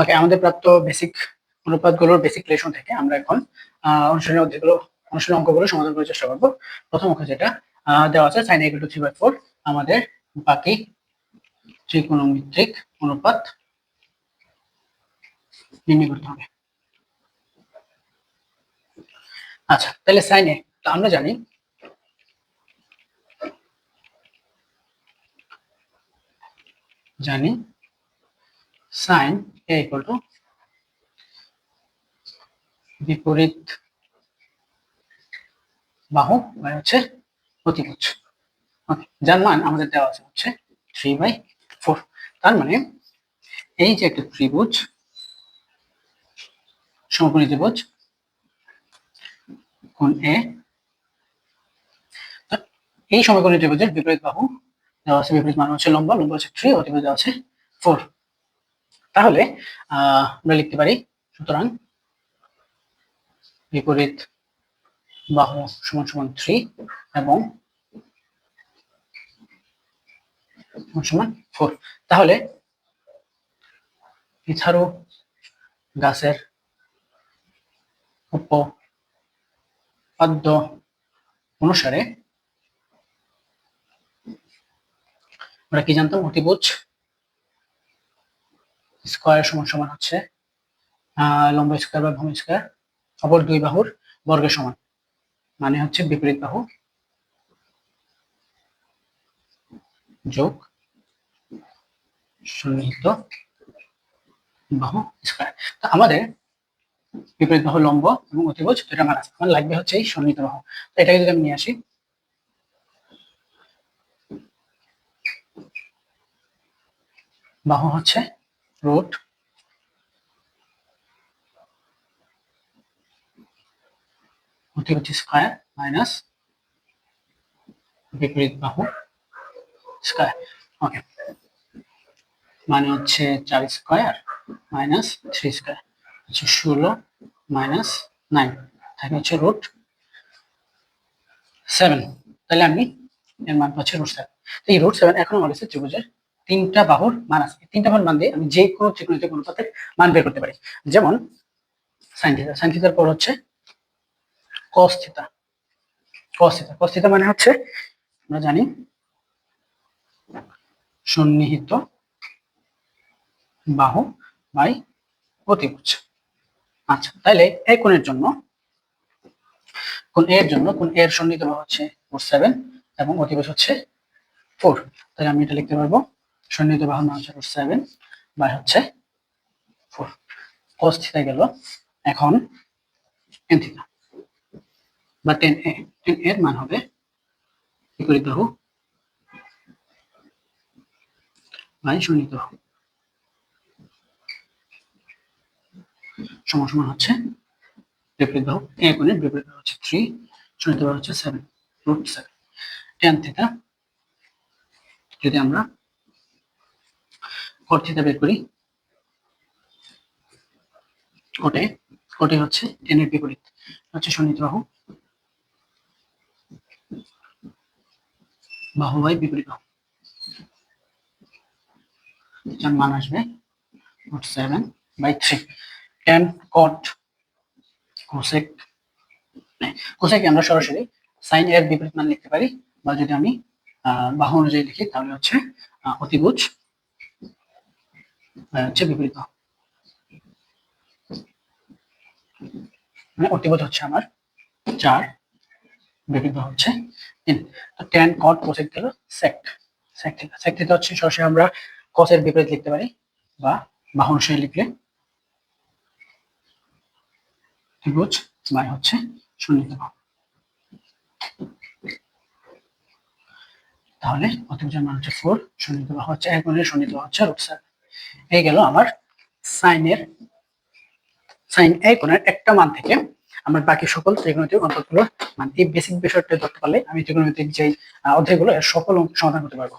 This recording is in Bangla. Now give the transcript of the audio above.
ওকে আমাদের প্রাপ্ত বেসিক অনুপাতগুলোর বেসিক রিলেশন থেকে আমরা এখন অনুশীলনের অধ্যায়গুলো, অনুশীলন অঙ্কগুলো সমাধান করার চেষ্টা করব। প্রথম অঙ্ক যেটা দেওয়া আছে sine equal to three by four আমাদের বাকি ত্রিকোণমিত্রিক অনুপাত নির্ণয় করতে হবে। আচ্ছা তাহলে সাইনে তো আমরা জানি জানি সাইন এ ইকুয়াল টু বিপরীত বাহু মানে হচ্ছে Okay, যার মান আমাদের দেওয়া আছে হচ্ছে থ্রি বাই ফোর তার মানে এই যে একটা ত্রিভুজ সমকোণী ত্রিভুজ কোণ এ এই সমকোণী ত্রিভুজের বিপরীত বাহু দেওয়া আছে বিপরীত মান হচ্ছে লম্বা লম্বা হচ্ছে থ্রি অতিভুজ দেওয়া আছে ফোর তাহলে আমরা লিখতে পারি, সুতরাং বিপরীত বাহু সমান সমান থ্রি এবং সমান ফোর তাহলে পিছারু গাছের উপপাদ্য অনুসারে আমরা কি জানতাম? অতিভুজ স্কোয়ার সমান সমান হচ্ছে লম্ব স্কোয়ার বা ভূমি স্কোয়ার, অপর দুই বাহুর বর্গের সমান মানে হচ্ছে বিপরীত বাহু যোগ সন্নিহিত বাহু স্কোয়ার। তো আমাদের বিপরীত বাহু লম্ব এবং অতিভুজ দুটা মান আছে, আমার লাগবে হচ্ছে এই সন্নিহিত বাহু। তো এটাকে যদি আমি নিয়ে আসি, বাহু হচ্ছে রুট অতিভুজ স্কোয়ার মাইনাস বিপরীত বাহু স্কোয়ার ওকে মানে হচ্ছে চার স্কোয়ার মাইনাস থ্রি স্কোয়ার হচ্ছে ষোলো মাইনাস নাইন থাকে হচ্ছে রুট সেভেন তাহলে আমি এর মান পাচ্ছি রুট সেভেন এই রুট সেভেন এখন আমার ত্রিভুজের তিনটা বাহুর মান আছে। তিনটা বাহুর মান দিয়ে আমি যে কোনো ত্রিকোণিত অনুপাতের মান বের করতে পারি। যেমন সাইন থিটা সাইন পর হচ্ছে cos theta cos theta cos theta মানে হচ্ছে আমরা জানি সন্নিহিত বাহু বাই অতিভুজ আচ্ছা তাহলে এই কোণের জন্য কোন এর জন্য কোন এর সন্নিহিত বাহু হচ্ছে ফোর সেভেন এবং অতিভুজ হচ্ছে ফোর তাহলে আমি এটা লিখতে পারব সন্নিহিত বাহুর মান হচ্ছে সেভেন বাই হচ্ছে ফোর কস থিটা গেল এখন এন থিটা বা টেন এ টেন এর মান হবে বিপরীত বাহু বাই সন্নিহিত বাহু। সমান সমান হচ্ছে বিপরীত বাহু এ কোণের বিপরীত বাহু হচ্ছে থ্রি সন্নিহিত বাহু হচ্ছে seven root seven tan theta যদি আমরা কট থিটা বের করি। কোটে কোটে হচ্ছে টেনের বিপরীত। হচ্ছে সন্নিহিত বাহু বাহু বাই বিপরীত বাহু। যার মান আসবে root seven by three tan cot cosec cosec আমরা সরাসরি সাইন এর বিপরীত মান লিখতে পারি। বা যদি আমি বাহু অনুযায়ী লিখি, তাহলে হচ্ছে অতিভুজ হচ্ছে বাহু মানে অতিভুজ হচ্ছে আমার। চার বিপরীত হচ্ছে। তিন, তো কট কোসেক গেল সেক সেক হচ্ছে সরাসরি আমরা কসের বিপরীত লিখতে পারি, বা বাহু অনুসারে লিখলে ত্রিভুজ বাই হচ্ছে বাহু তাহলে অতিভুজের মান হচ্ছে ফোর বাহু হচ্ছে এক গুণের সন্নিহিত হচ্ছে রুট এই গেল আমার সাইনের সাইন এই কোণের একটা মান থেকে। আমার বাকি সকল ত্রিকোণমিতিক অন্তরগুলো মান এই বেসিক বিষয়টা ধরতে পারলে আমি ত্রিকোণমিতিক যে অধ্যায়গুলো এর সকল সমাধান করতে পারব।